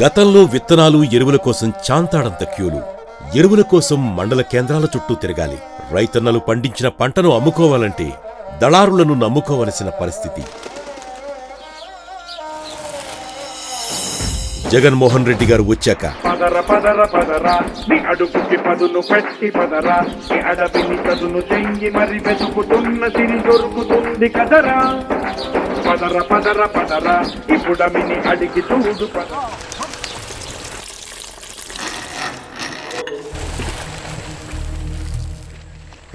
గతంలో విత్తనాలు ఎరువుల కోసం చాంతాడంత క్యూలు. ఎరువుల కోసం మండల కేంద్రాల చుట్టూ తిరగాలి. రైతన్నలు పండించిన పంటను అమ్ముకోవాలంటే దళారులను నమ్ముకోవలసిన పరిస్థితి. జగన్మోహన్ రెడ్డి గారు వచ్చాక పదర పదర పదర. నీ అడిగి చూడు పదరా నీ అడవిని చదును చెయ్యి మరి వెతుకుతున్న సిరి దొరుకుతుంది కదరా పదర పదర పదర ఇప్పుడమిని అడిగి చూడు పద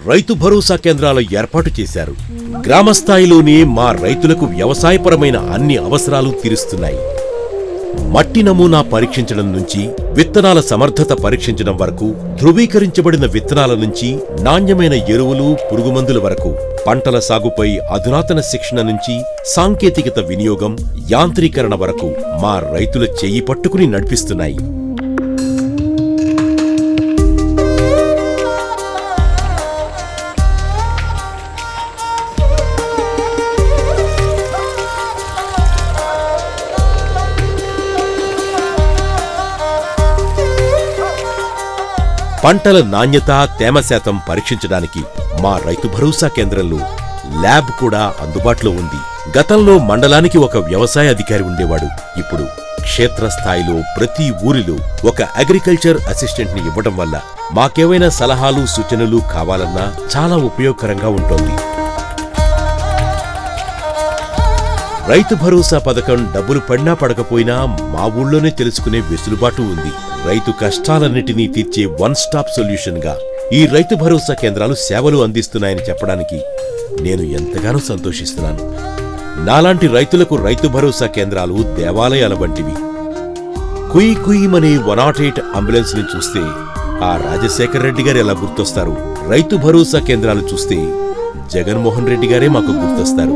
రైతు భరోసా కేంద్రాలు ఏర్పాటు చేశారు. గ్రామ స్థాయిలోనే మా రైతులకు వ్యవసాయపరమైన అన్ని అవసరాలు తీరుస్తున్నాయి. మట్టి నమూనా పరీక్షించడం నుంచి విత్తనాల సమర్థత పరీక్షించడం వరకు ధృవీకరించబడిన విత్తనాల నుంచి నాణ్యమైన ఎరువులు పురుగుమందుల వరకు పంటల సాగుపై అధునాతన శిక్షణ నుంచి సాంకేతికత వినియోగం యాంత్రీకరణ వరకు మా రైతుల చేయి పట్టుకుని నడిపిస్తున్నాయి. పంటల నాణ్యత తేమ శాతం పరీక్షించడానికి మా రైతు భరోసా కేంద్రంలో ల్యాబ్ కూడా అందుబాటులో ఉంది. గతంలో మండలానికి ఒక వ్యవసాయ అధికారి ఉండేవాడు. ఇప్పుడు క్షేత్రస్థాయిలో ప్రతి ఊరిలో ఒక అగ్రికల్చర్ అసిస్టెంట్ని ఇవ్వడం వల్ల మాకేవైనా సలహాలు సూచనలు కావాలన్నా చాలా ఉపయోగకరంగా ఉంటుంది. రైతు భరోసా పథకం డబ్బులు పడినా పడకపోయినా మా ఊళ్ళోనే తెలుసుకునే వెసులుబాటు ఉంది. రైతు కష్టాలన్నిటినీ తీర్చే వన్ స్టాప్ సొల్యూషన్గా ఈ రైతు భరోసా కేంద్రాలు సేవలు అందిస్తున్నాయని చెప్పడానికి నేను ఎంతగానో సంతోషిస్తున్నాను. నాలాంటి రైతులకు రైతు భరోసా కేంద్రాలు దేవాలయాల వంటివి. కుయి కుయిమనే వన్ నాట్ ఎయిట్ అంబులెన్స్ని చూస్తే ఆ రాజశేఖర్ రెడ్డి గారు ఎలా గుర్తొస్తారు? రైతు భరోసా కేంద్రాలు చూస్తే జగన్మోహన్ రెడ్డి గారే మాకు గుర్తొస్తారు.